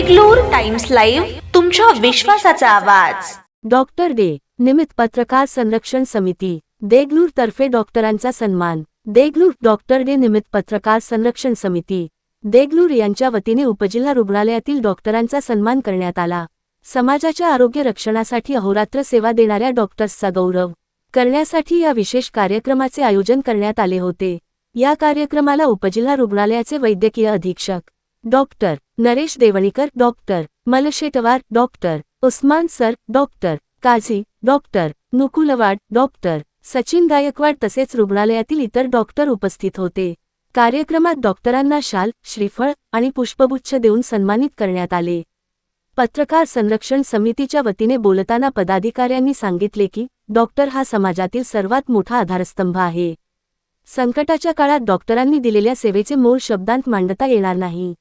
Deglur times live तुमच्या विश्वासाचा आवाज. डॉक्टर डे निमित्त पत्रकार संरक्षण समिती देगलूर तर्फे डॉक्टरांचा सन्मान. देगलूर डॉक्टर डे निमित्त पत्रकार संरक्षण समिती देगलूर यांच्या वतीने उपजिल्हा रुग्णालयातील डॉक्टरांचा सन्मान करण्यात आला. समाजाच्या आरोग्य रक्षणासाठी अहोरात्र सेवा देणाऱ्या डॉक्टर्सचा गौरव करण्यासाठी या विशेष कार्यक्रमाचे आयोजन करण्यात आले होते. या कार्यक्रमाला उपजिल्हा रुग्णालयाचे वैद्यकीय अधीक्षक doctor. Naresh Devnikar doctor. Malshetwar doctor. Usman sir doctor. Kazi doctor. Nukulwad doctor. Sachin Gaikwad तसेच रुग्णालयातील इतर डॉक्टर उपस्थित होते. कार्यक्रमात डॉक्टरांना शाल श्रीफळ आणि पुष्पगुच्छ देऊन सन्मानित करण्यात आले. पत्रकार संरक्षण समितीच्या वतीने बोलताना पदाधिकाऱ्यांनी सांगितले की डॉक्टर हा समाजातील सर्वात मोठा आधारस्तंभ आहे. संकटाच्या काळात डॉक्टरांनी दिलेल्या सेवेचे मूळ शब्दांत मांडता येणार नाही.